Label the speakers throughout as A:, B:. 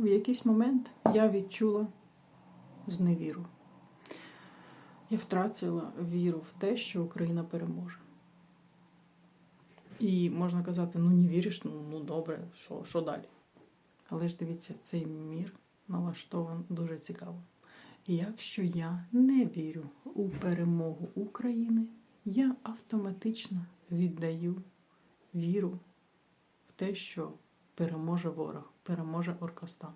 A: в якийсь момент я відчула зневіру. Я втратила віру в те, що Україна переможе. І можна казати, ну не віриш, ну, ну добре, що, що далі? Але ж дивіться, цей мір налаштований дуже цікаво. Якщо я не вірю у перемогу України, я автоматично віддаю віру в те, що переможе ворог, переможе Оркостан.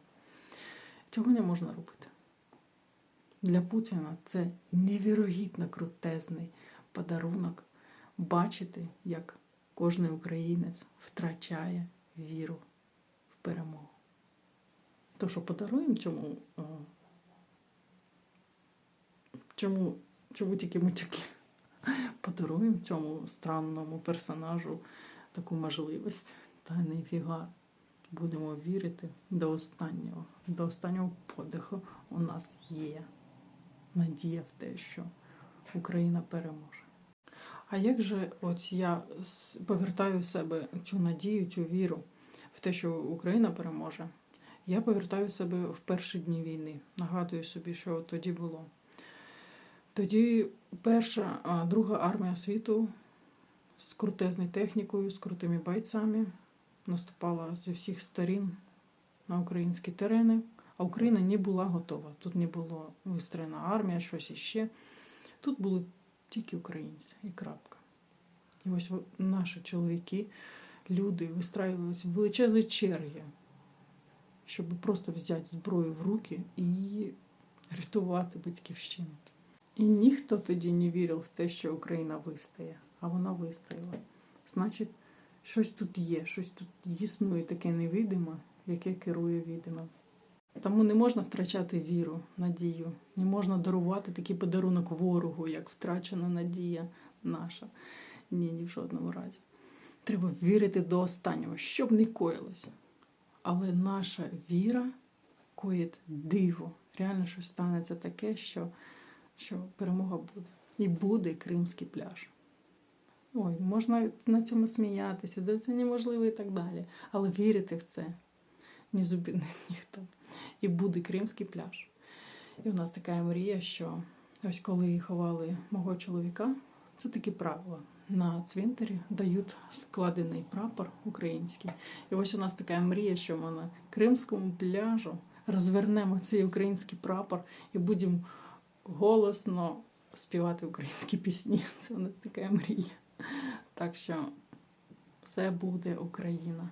A: Цього не можна робити. Для Путіна це невірогідно крутезний подарунок бачити, як кожен українець втрачає віру в перемогу. То, що подаруємо цьому, е, чому, чому тільки мутюки? Подаруємо цьому странному персонажу таку можливість. Та ніфіга. Будемо вірити до останнього. До останнього подиху у нас є надія в те, що Україна переможе. А як же от я повертаю в себе цю надію, цю віру в те, що Україна переможе? Я повертаю себе в перші дні війни. Нагадую собі, що тоді було. Тоді перша, друга армія світу з крутезною технікою, з крутими бойцями наступала зі всіх сторін на українські терени, а Україна не була готова. Тут не було вистроєна армія, щось іще. Тут були тільки українці і крапка. І ось наші чоловіки, люди вистраювалися в величезні черги, щоб просто взяти зброю в руки і рятувати батьківщину. І ніхто тоді не вірив в те, що Україна вистоє, а вона вистояла. Значить, щось тут є, щось тут існує таке невидиме, яке керує відомим. Тому не можна втрачати віру, надію, не можна дарувати такий подарунок ворогу, як втрачена надія наша. Ні, ні в жодному разі. Треба вірити до останнього, щоб не коїлося. Але наша віра коїть диво. Реально щось станеться таке, що, що перемога буде. І буде Кримський пляж. Ой, можна на цьому сміятися, де це неможливо і так далі. Але вірити в це не зупинить ніхто. І буде Кримський пляж. І у нас така мрія, що ось коли ховали мого чоловіка, це такі правила. На цвинтарі дають складений прапор український. І ось у нас така мрія, що ми на Кримському пляжу розвернемо цей український прапор і будемо голосно співати українські пісні. Це у нас така мрія. Так що все буде Україна.